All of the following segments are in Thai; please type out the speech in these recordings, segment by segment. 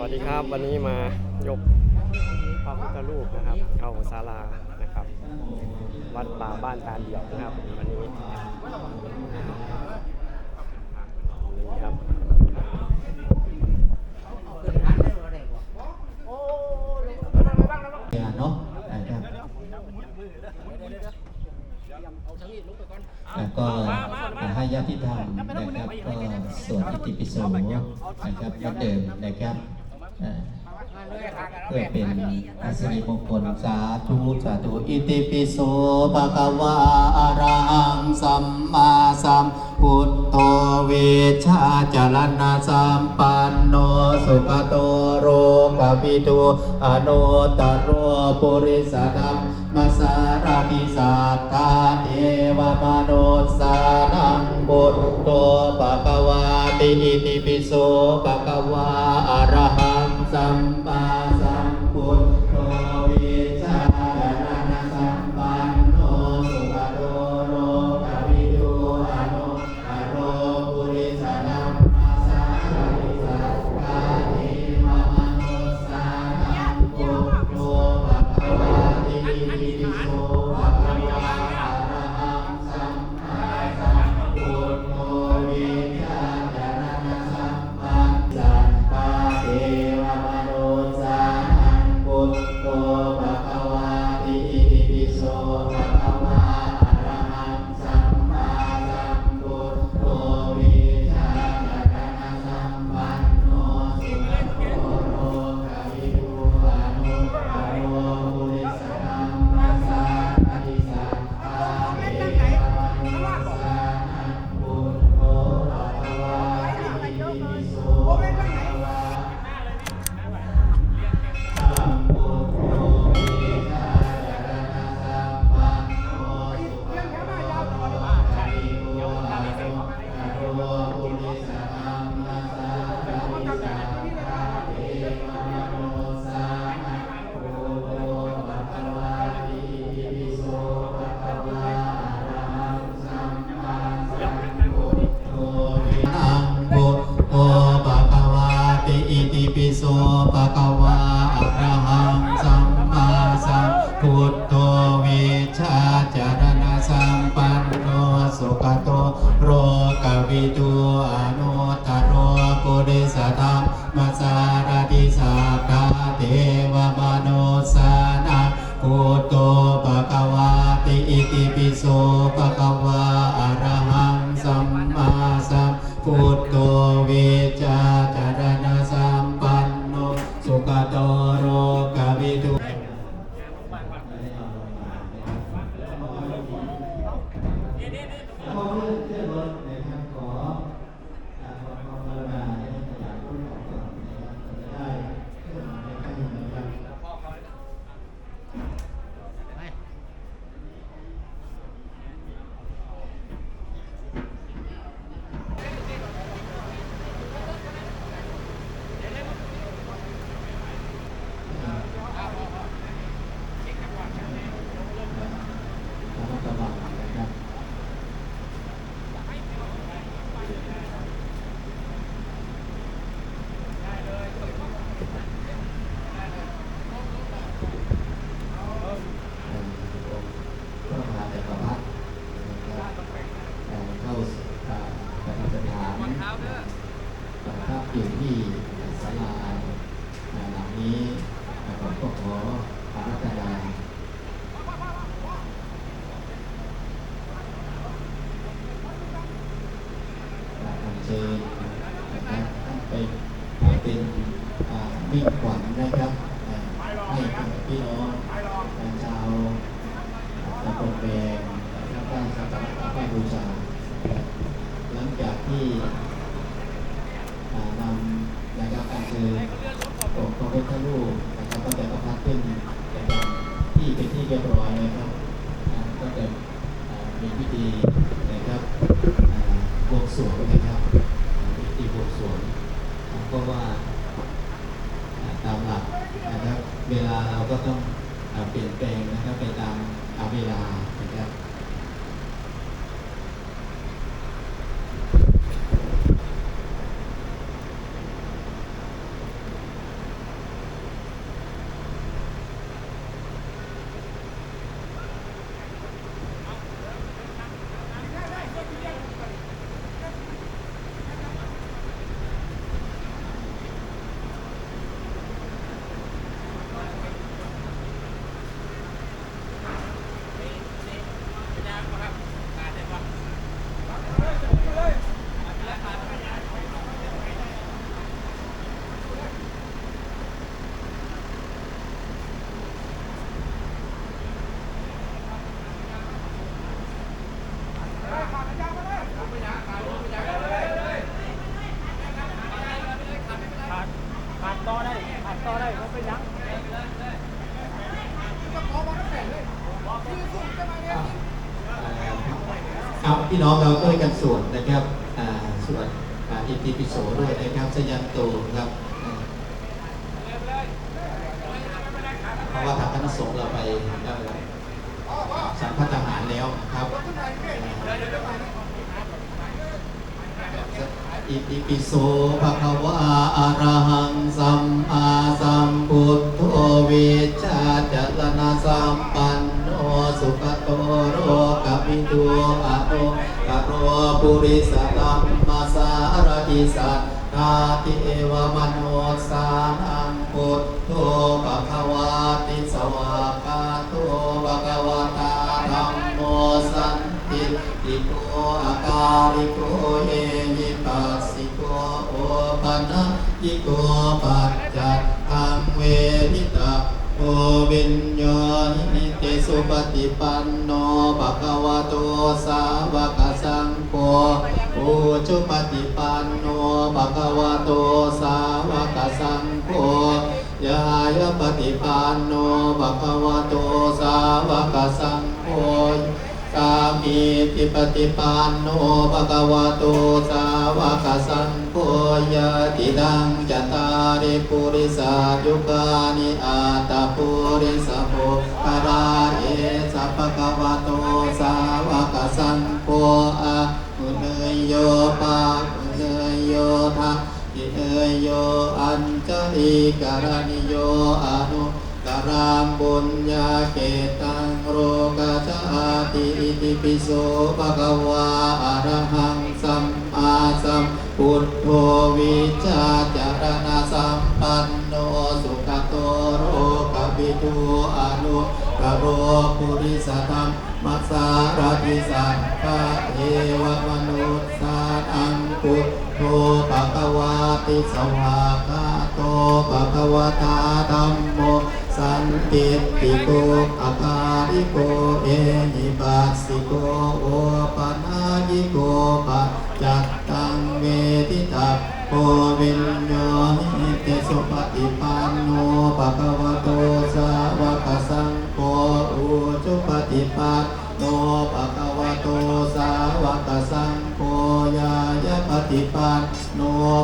วัสดีครับวันนี้มายกพระพุทธรูปนะครับ เข้าศาลานะครับ วัดป่าบ้านตาเดียวนะครับ วันนี้นี่ครับเนาะก็ให้ญาติธรรมนะครับก็สวดอิติปิโสนะครับเหมือนเดิมนะครับ เพื่อเป็นอาศรีมงคลสาธุสาธุอิติปิโสภะคะวาอารหังสัมมาสัมพุทโธวิชาจารณสัมปันโนสุขโตโรกปิตุอนุตโรปุริสธรรมมัสารติสัตตาเทวมนุสสานังบุตโตภะคะวาติอิติปิโสปะกวาอารหัง สัมปา พุทโธวิจารณสัมปันโนสุขโต เชิญนะไปเป็นมิ่งขวัญนะครับ เพราะว่าตามหลักนะครับเวลาเราก็ต้องเปลี่ยนแปลงนะครับไปตามเวลานะครับ พี่น้องเราก็กันสวดนะครับสวดอิติปิโสด้วยนะครับสยันโตครับเพราะว่าทางคณะสงฆ์เราไปสัมพัทหารแล้วครับอิติปิโสภะคะวะอะระหังสัมมาสัมพุทโธวิชาจรณะสัมปันโนสุขโตโร ปิตุอะโนกะโรปุริสตัมมาสารติสัทธาติเอวมโนสานังพุทโธภะคะวาติสวากาโตภะคะวะตาธัมโมสันติติโกอาการิโกเอหิปัสสิโกโอปันะยิโกปัจจัตตังเวทิตาโอวิญญา สุปฏิปันโนภะคะวะโตสาวกสังโฆอุจุปฏิปันโนภะคะวะโตสาวกสังโฆยายาปฏิปันโนภะคะวะโตสาวกสังโฆสามีติปฏิปันโนภะคะวะโตสาวกสังโฆยะติดังจตา ริปุริสายุกานิอาตาปุริสโภคาราเอสัพพะวะโตสาวกสังโฆอะอุเนยโยปะอุเนยโยทะอิเนยโยอัญจลิการณิโยอนุกรามบุญญาเกตังโรกาชาติอิติปิโสภะคะวาอะระหังสัมมาสัมพุทโธวิชาจ รณสัมปันโนสุขโตโรกปิตุอนุกโรปุริสธรรมมัสสารติสัพพะเทวมนุษสานังพุโธภะคะวาติสวากาโตภะคะวะตาธัมโมสันติติโกอาคาริโกเอหิปัสสิโกโอปัญญิโกปัจจัตตังเวทิตา โพวิญโยหิเตสุปฏิปันโนภะคะวะโตสาวกสังโฆอุจุปฏิปันโนภะคะวะโตสาวกสังโฆยายะปฏิปันโน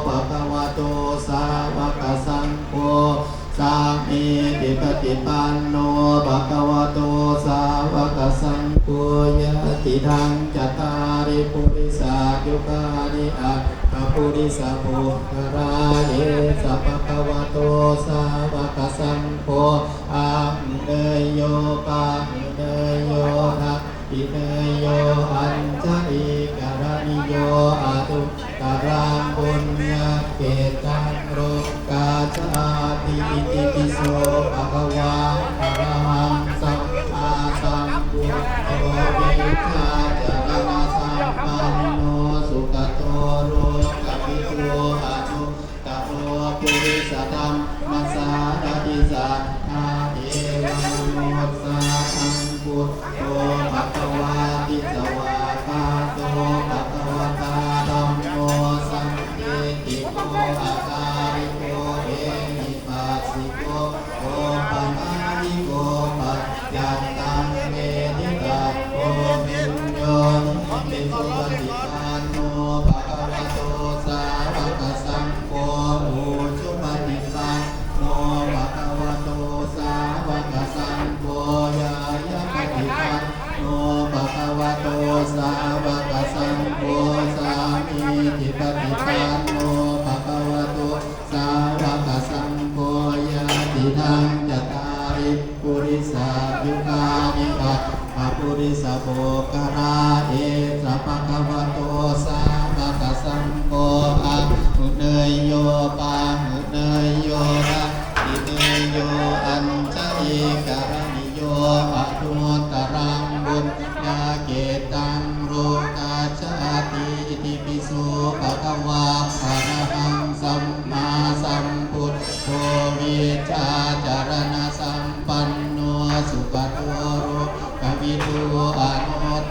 ภะคะวะโตสาวกสังโฆสามีติปฏิปันโนภะคะวะโตสาวกสังโฆยะติทังจตาริปุริสายุคานิอัต ปุริสโภคาราเยสัพพะวะโตสาวกสังโฆอะเนยโยปะเนยโยทะอิเนยโยอัน นิอัตถปุริสโภคราเอสัพพะกวะโตสาวกสังโฆอะหุเนยโยปะหุเนยโย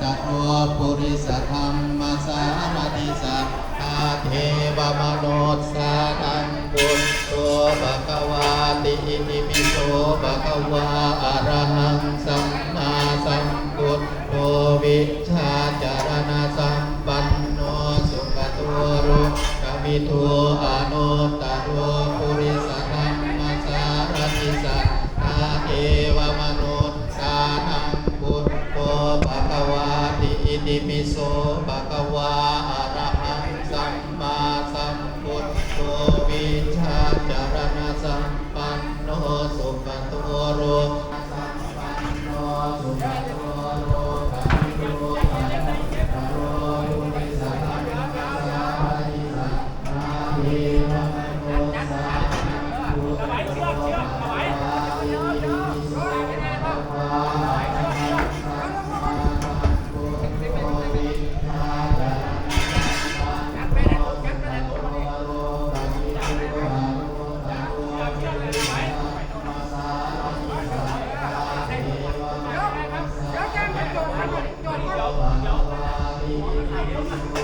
ตโอปุริสธรรมสารติสัพพเทวมนุสสานังพุทโธภะวาติอิติปิโสภะควาอะระหังสัมมาสัมพุทโธวิชาจารณะสัมปันโนสุขโตโรกมิโทอนุต Thank you.